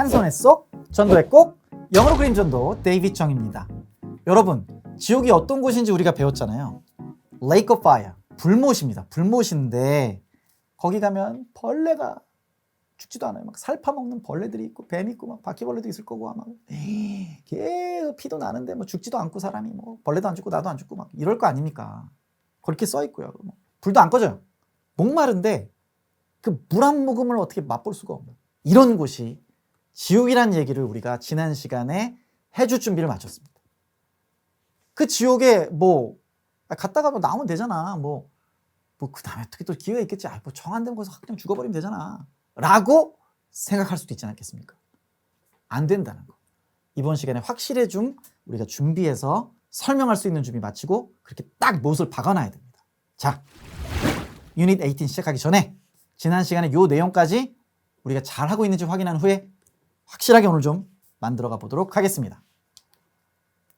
한 손에 쏙, 전도에 꼭, 영어로 그린 전도 데이빗 정입니다. 여러분, 지옥이 어떤 곳인지 우리가 배웠잖아요. Lake of Fire, 불못입니다. 불못인데 거기 가면 벌레가 죽지도 않아요. 막 살파먹는 벌레들이 있고 뱀 있고 막 바퀴벌레도 있을 거고 아마 계속 피도 나는데 뭐 죽지도 않고 사람이 뭐 벌레도 안 죽고 나도 안 죽고 막 이럴 거 아닙니까? 그렇게 써 있고요. 뭐 불도 안 꺼져요. 목마른데 그 물 한 모금을 어떻게 맛볼 수가 없는 이런 곳이 지옥이란 얘기를 우리가 지난 시간에 해줄 준비를 마쳤습니다. 그 지옥에 뭐 아, 갔다가 뭐 나오면 되잖아. 뭐 뭐 그 다음에 어떻게 또 기회가 있겠지. 아, 뭐 데면 거기서 그냥 죽어버리면 되잖아. 라고 생각할 수도 있지 않겠습니까? 안 된다는 거. 이번 시간에 확실해 좀 우리가 준비해서 설명할 수 있는 준비 마치고 그렇게 딱 못을 박아놔야 됩니다. 자, 유닛 18 시작하기 전에 지난 시간에 요 내용까지 우리가 잘 하고 있는지 확인한 후에 확실하게 오늘 좀 만들어 가 보도록 하겠습니다.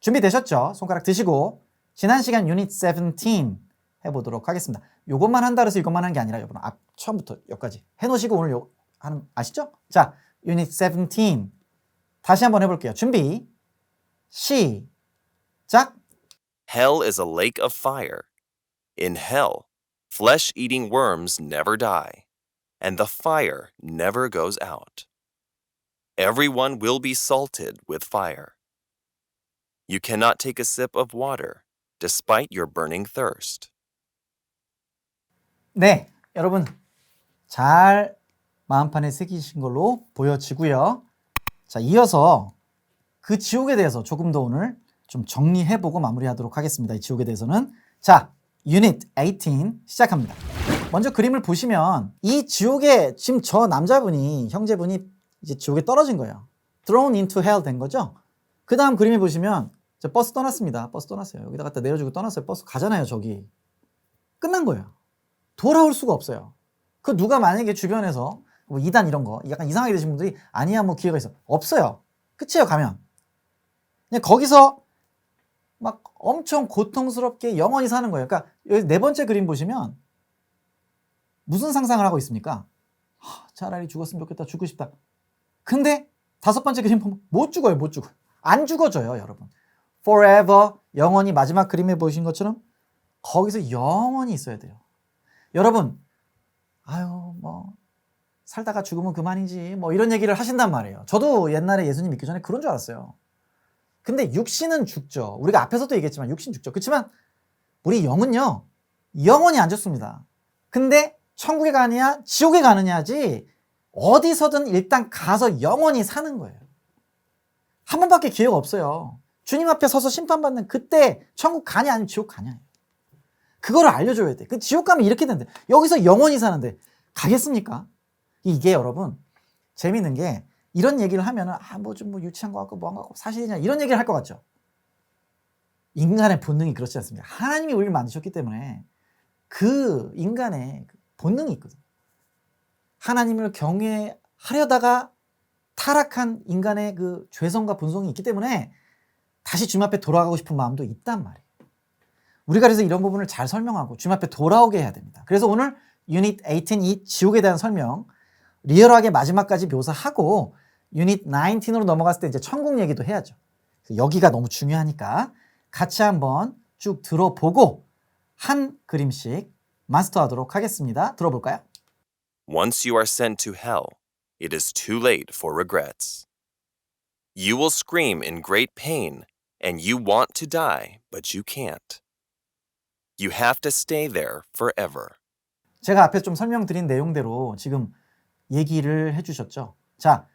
준비되셨죠? 손가락 드시고 지난 시간 유닛 17 해보도록 하겠습니다. 요것만 한다 그래서 이것만 한 게 아니라 여러분 앞 처음부터 여기까지 해놓으시고 오늘 요 하는 아시죠? 자, 유닛 17 다시 한번 해볼게요. 준비 시작. Hell is a lake of fire. In hell, flesh eating worms never die, and the fire never goes out. Everyone will be salted with fire. You cannot take a sip of water, despite your burning thirst. 네, 여러분 잘 마음판에 새기신 걸로 보여지고요. 자, 이어서 그 지옥에 대해서 조금 더 오늘 좀 정리해보고 마무리하도록 하겠습니다. 이 지옥에 대해서는 자, 유닛 18 시작합니다. 먼저 그림을 보시면 이 지옥에 지금 저 남자분이 형제분이 이제 지옥에 떨어진 거예요. thrown into hell 된 거죠. 그 다음 그림에 보시면 저 버스 떠났습니다. 버스 떠났어요. 여기다 갖다 내려주고 떠났어요. 버스 가잖아요. 저기 끝난 거예요. 돌아올 수가 없어요. 그 누가 만약에 주변에서 뭐 이단 이런 거 약간 이상하게 되신 분들이 아니야 뭐 기회가 있어 없어요. 끝이에요 가면. 그냥 거기서 막 엄청 고통스럽게 영원히 사는 거예요. 그러니까 여기 네 번째 그림 보시면 무슨 상상을 하고 있습니까? 하, 차라리 죽었으면 좋겠다 죽고 싶다. 근데 다섯 번째 그림 보면 못 죽어요 못 죽어. 안 죽어져요 여러분. forever 영원히 마지막 그림에 보신 것처럼 거기서 영원히 있어야 돼요. 여러분, 아유, 뭐, 살다가 죽으면 그만이지, 뭐, 이런 얘기를 하신단 말이에요. 저도 옛날에 예수님 믿기 전에 그런 줄 알았어요. 근데 육신은 죽죠. 우리가 앞에서도 얘기했지만 육신 죽죠. 그렇지만 우리 영은요, 영원히 안 죽습니다. 근데 천국에 가느냐, 지옥에 가느냐지, 어디서든 일단 가서 영원히 사는 거예요. 한 번밖에 기회가 없어요. 주님 앞에 서서 심판받는 그때 천국 가냐, 아니면 지옥 가냐. 그거를 알려줘야 돼. 그 지옥 가면 이렇게 된대. 여기서 영원히 사는데 가겠습니까? 이게 여러분 재밌는 게 이런 얘기를 하면은 아뭐 좀 뭐 유치한 거 같고 뭐한 거 같고 사실이냐 이런 얘기를 할 것 같죠. 인간의 본능이 그렇지 않습니다. 하나님이 우리를 만드셨기 때문에 그 인간의 그 본능이 있거든. 하나님을 경외하려다가 타락한 인간의 그 죄성과 본성이 있기 때문에 다시 주님 앞에 돌아가고 싶은 마음도 있단 말이에요. 우리가 그래서 이런 부분을 잘 설명하고 주님 앞에 돌아오게 해야 됩니다. 그래서 오늘 유닛 18 이 지옥에 대한 설명 리얼하게 마지막까지 묘사하고 유닛 19으로 넘어갔을 때 이제 천국 얘기도 해야죠. 여기가 너무 중요하니까 같이 한번 쭉 들어보고 한 그림씩 마스터하도록 하겠습니다. 들어볼까요? Once you are sent to hell, it is too late for regrets. You will scream in great pain, and you want to die, but you can't. You have to stay there forever. 제가 앞에 좀 설명드린 내용대로 지금 얘기를 해주셨죠. 자,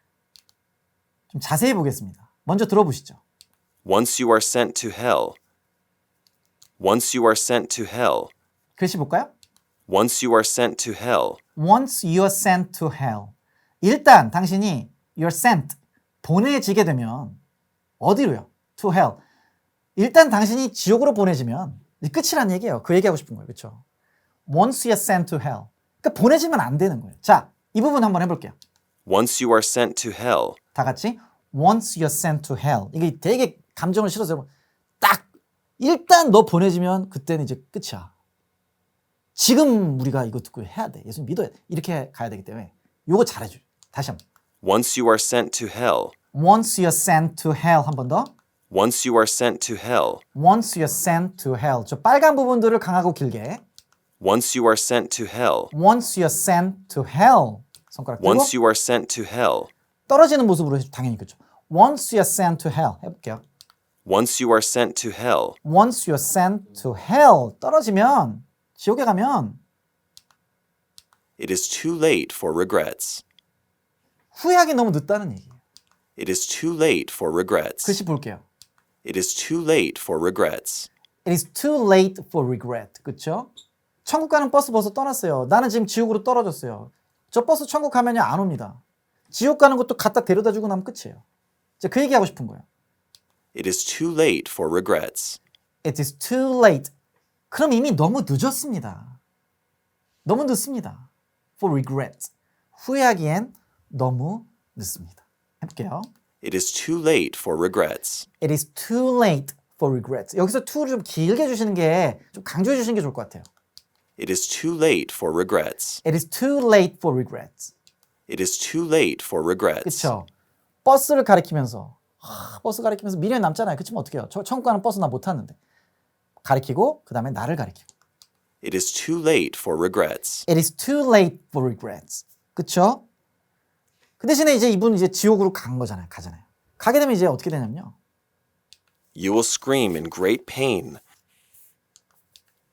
좀 자세히 보겠습니다. 먼저 들어보시죠. Once you are sent to hell, once you are sent to hell, 글씨 볼까요? Once you are sent to hell, Once you are sent to hell. 일단 당신이 you're sent 보내지게 되면 어디로요? To hell. 일단 당신이 지옥으로 보내지면 끝이란 얘기예요. 그 얘기하고 싶은 거예요. 그렇죠? Once you're sent to hell. 그러니까 보내지면 안 되는 거예요. 자, 이 부분 한번 해볼게요. once you are sent to hell, 다 같이 once you're sent to hell. 이게 되게 감정을 실어서 딱 일단 너 보내지면 그때는 이제 끝이야. 지금 우리가 이거 듣고 해야 돼. 예수님 믿어야 돼. 이렇게 가야 되기 때문에 요거 잘해 줘. 다시 한번. Once you are sent to hell, Once you're sent to hell 한 번 더. once you are sent to hell, Once you're sent to hell. 저 빨간 부분들을 강하고 길게. once you are sent to hell, Once you're sent to hell. 손가락 들고 once you are sent to hell, 떨어지는 모습으로 당연히 그렇죠. Once you're sent to hell 해볼게요. once you are sent to hell, Once you're sent to hell 떨어지면 지옥에 가면 it is too late for regrets. 후회하기 너무 늦다는 얘기예요. It is too late for regrets. 글씨 볼게요. It is too late for regrets. It is too late for regret. 그렇죠? 천국 가는 버스 벌써 떠났어요. 나는 지금 지옥으로 떨어졌어요. 저 버스 천국 가면요 안 옵니다. 지옥 가는 것도 갖다 데려다 주고 나면 끝이에요. 이제 그 얘기하고 싶은 거예요. It is too late for regrets. It is too late. 그럼 이미 너무 늦었습니다. 너무 늦습니다. For regret. 후회하기엔 너무 늦습니다. 해볼게요. It is too late for regrets. It is too late for regrets. 여기서 to를 좀 길게 주시는 게 좀 강조해 주시는 게 좋을 것 같아요. It is too late for regrets. It is too late for regrets. It is too late for regrets. 그쵸? 버스를 가리키면서 하, 버스 가리키면서 미련이 남잖아요. 그치면 어떡해요? 저 천국 가는 버스 나 못 탔는데. 가리키고 그 다음에 나를 가리키고. It is too late for regrets. It is too late for regrets. 그쵸? 그 대신에 이제 이분 이제 지옥으로 간 거잖아요. 가잖아요. 가게 되면 이제 어떻게 되냐면요. You will scream in great pain.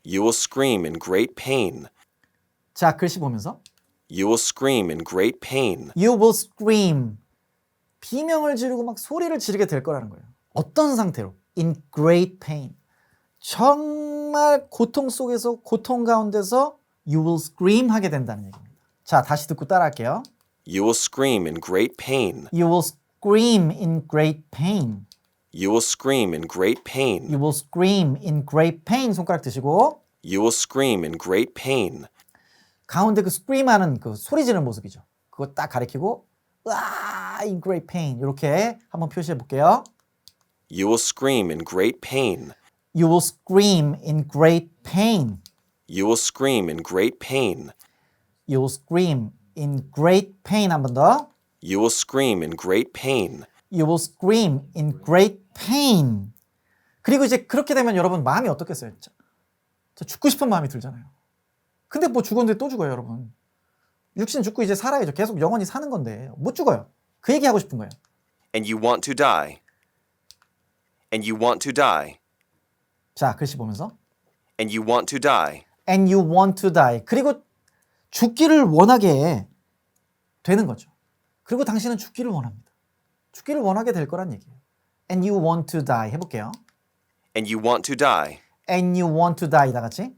You will scream in great pain. 자, 글씨 보면서 You will scream in great pain. You will scream. 비명을 지르고 막 소리를 지르게 될 거라는 거예요. 어떤 상태로? In great pain. 정말 고통 속에서 고통 가운데서 you will scream 하게 된다는 얘기입니다. 자, 다시 듣고 따라할게요. You will scream in great pain. You will scream in great pain. You will scream in great pain. You will scream in great pain. 손가락 드시고 You will scream in great pain. 가운데 그 scream 하는 그 소리 지르는 모습이죠. 그거 딱 가리키고 와, in great pain. 이렇게 한번 표시해 볼게요. You will scream in great pain. You will scream in great pain. You will scream in great pain. You will scream in great pain. 한 번 더. You will scream in great pain. You will scream in great pain. 그리고 이제 그렇게 되면 여러분 마음이 어떻겠어요? 진짜? 저 죽고 싶은 마음이 들잖아요. 근데 뭐 죽었는데 또 죽어요, 여러분. 육신 죽고 이제 살아야죠. 계속 영원히 사는 건데 못 죽어요. 그 얘기 하고 싶은 거예요. And you want to die. And you want to die. 자, 글씨 보면서 And you want to die. and you want to die. 그리고 죽기를 원하게 되는 거죠. 그리고 당신은 죽기를 원합니다. 죽기를 원하게 될 거란 얘기예요. And you want to die 해 볼게요. And you want to die. And you want to die 다 같이.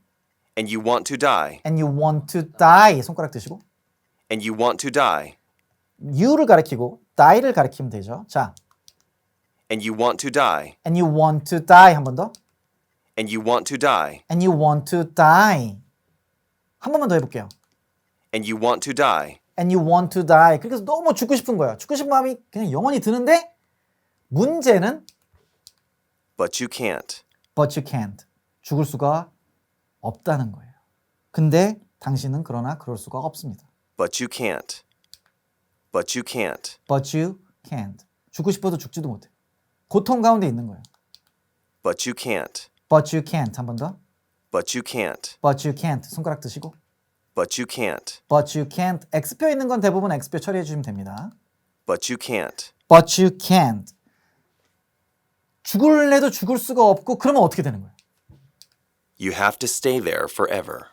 And you want to die. And you want to die 손가락 드시고 And you want to die. you를 가리키고 die를 가리키면 되죠. 자, And you want to die. and you want to die 한 번 더. And you want to die. And you want to die. 한 번만 더 해볼게요. And you want to die. And you want to die. 그래서 너무 죽고 싶은 거예요. 죽고 싶은 마음이 그냥 영원히 드는데 문제는 But you can't. but you can't. 죽을 수가 없다는 거예요. 근데 당신은 그러나 그럴 수가 없습니다. But you can't. But you can't. But you can't. 죽고 싶어도 죽지도 못해. 고통 가운데 있는 거예요. But you can't. But you can't. 한 번 더. But you can't. But you can't. 손가락 드시고. But you can't. But you can't. X표 있는 건 대부분 X표 처리해 주시면 됩니다. But you can't. But you can't. 죽을래도 죽을 수가 없고 그러면 어떻게 되는 거예요? You have to stay there forever.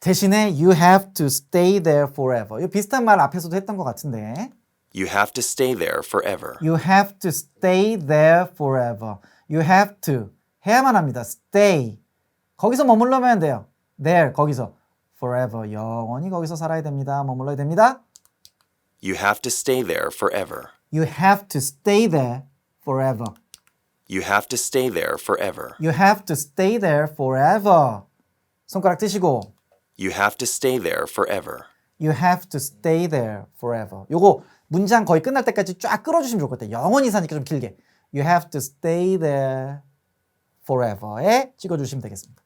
대신에 you have to stay there forever. 이 비슷한 말 앞에서도 했던 것 같은데 You have to stay there forever. you have to stay there forever. You have to 해야만 합니다. stay 거기서 머물러면 돼요. there 거기서 forever 영원히 거기서 살아야 됩니다. 머물러야 됩니다. You have to stay there forever. You have to stay there forever. You have to stay there forever. You have to stay there forever. 손가락 드시고 You have to stay there forever. You have to stay there forever. 요거 문장 거의 끝날 때까지 쫙 끌어주시면 좋을 것 같아요. 영원히 사니까 좀 길게. You have to stay there forever에 찍어주시면 되겠습니다.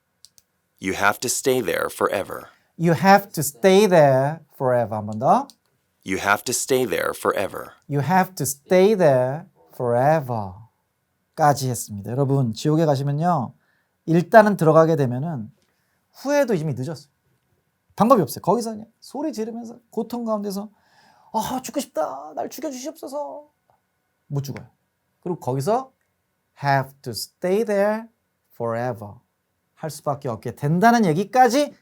You have to stay there forever. You have to stay there forever. 한 번 더. You have to stay there forever. You have to stay there forever. 까지 했습니다. 여러분, 지옥에 가시면요. 일단은 들어가게 되면은 후회도 이미 늦었어요. 방법이 없어요. 거기서 그냥 소리 지르면서 고통 가운데서 아, 죽고 싶다. 날 죽여 주시옵소서. 못 죽어요. 그리고 거기서 have to stay there forever 할 수밖에 없게 된다는 얘기까지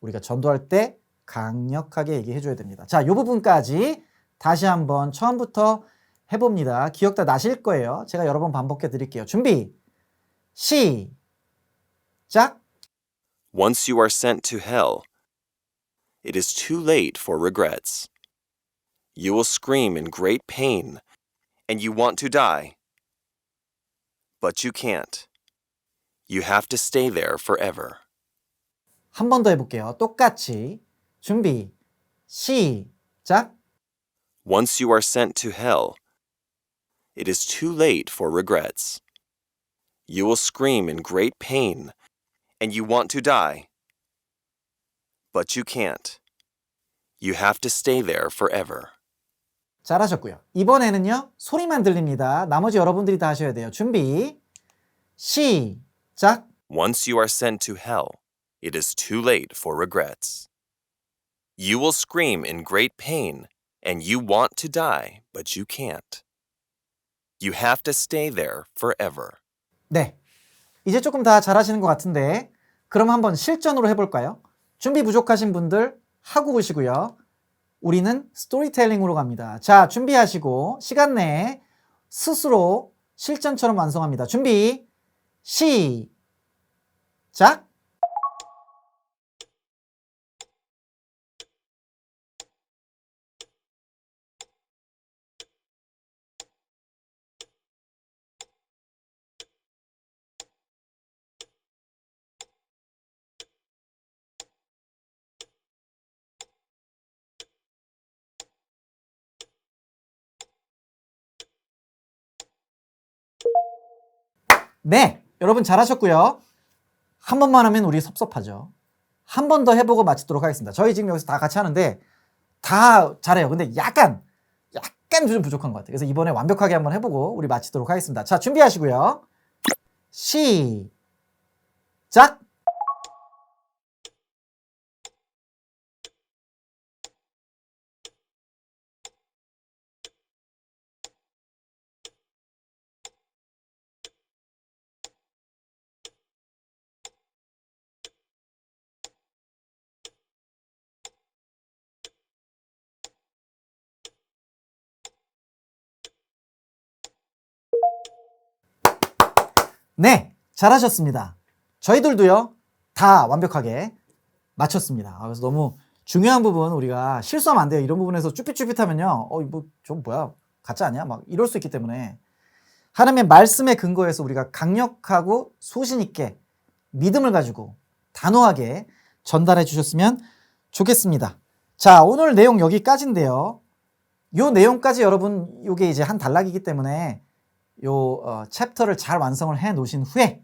우리가 전도할 때 강력하게 얘기해 줘야 됩니다. 자, 이 부분까지 다시 한번 처음부터 해봅니다. 기억 다 나실 거예요. 제가 여러 번 반복해 드릴게요. 준비, 시작. Once you are sent to hell, it is too late for regrets. You will scream in great pain, and you want to die. But you can't. You have to stay there forever. 한 번 더 해볼게요. 똑같이 준비, 시작. Once you are sent to hell, it is too late for regrets. You will scream in great pain, and you want to die. But you can't. You have to stay there forever. 잘하셨고요. 이번에는요 소리만 들립니다. 나머지 여러분들이 다 하셔야 돼요. 준비, 시작. Once you are sent to hell, it is too late for regrets. You will scream in great pain, and you want to die, but you can't. You have to stay there forever. 네, 이제 조금 다 잘하시는 것 같은데 그럼 한번 실전으로 해볼까요? 준비 부족하신 분들 하고 오시고요. 우리는 스토리텔링으로 갑니다. 자, 준비하시고 시간 내에 스스로 실전처럼 완성합니다. 준비, 시작. 네, 여러분 잘하셨고요. 한 번만 하면 우리 섭섭하죠. 한 번 더 해보고 마치도록 하겠습니다. 저희 지금 여기서 다 같이 하는데 다 잘해요. 근데 약간 약간 좀 부족한 것 같아요. 그래서 이번에 완벽하게 한번 해보고 우리 마치도록 하겠습니다. 자, 준비하시고요. 시작. 네, 잘하셨습니다. 저희들도요, 다 완벽하게 마쳤습니다. 아, 그래서 너무 중요한 부분 우리가 실수하면 안 돼요. 이런 부분에서 쭈삣쭈삣하면요, 어, 뭐, 좀 뭐야, 가짜 아니야? 막 이럴 수 있기 때문에 하나님의 말씀에 근거해서 우리가 강력하고 소신 있게 믿음을 가지고 단호하게 전달해 주셨으면 좋겠습니다. 자, 오늘 내용 여기까지인데요. 요 내용까지 여러분, 요게 이제 한 단락이기 때문에 요 어, 챕터를 잘 완성을 해 놓으신 후에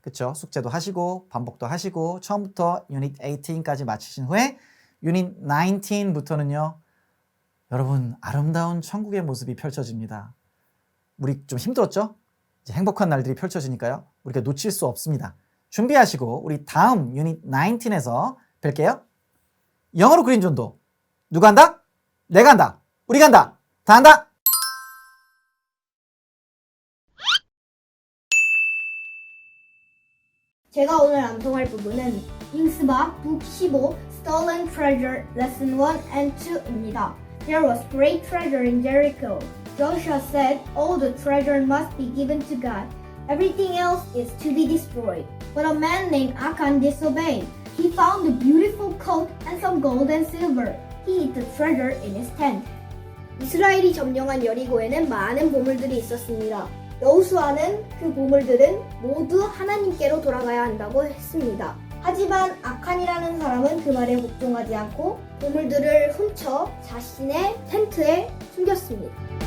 그쵸? 숙제도 하시고 반복도 하시고 처음부터 유닛 18까지 마치신 후에 유닛 19부터는요 여러분 아름다운 천국의 모습이 펼쳐집니다. 우리 좀 힘들었죠? 이제 행복한 날들이 펼쳐지니까요. 우리가 놓칠 수 없습니다. 준비하시고 우리 다음 유닛 19에서 뵐게요. 영어로 그린 존도. 누가 한다? 내가 한다. 우리가 한다. 다 한다 제가 오늘 암송할 부분은 잉스바 북 15 Stolen Treasure Lesson 1 and 2입니다. There was great treasure in Jericho. Joshua said, All the treasure must be given to God. Everything else is to be destroyed. But a man named Achan disobeyed. He found a beautiful coat and some gold and silver. He hid the treasure in his tent. 이스라엘이 점령한 여리고에는 많은 보물들이 있었습니다. 여호수아는 그 보물들은 모두 하나님께로 돌아가야 한다고 했습니다. 하지만 아칸이라는 사람은 그 말에 복종하지 않고 보물들을 훔쳐 자신의 텐트에 숨겼습니다.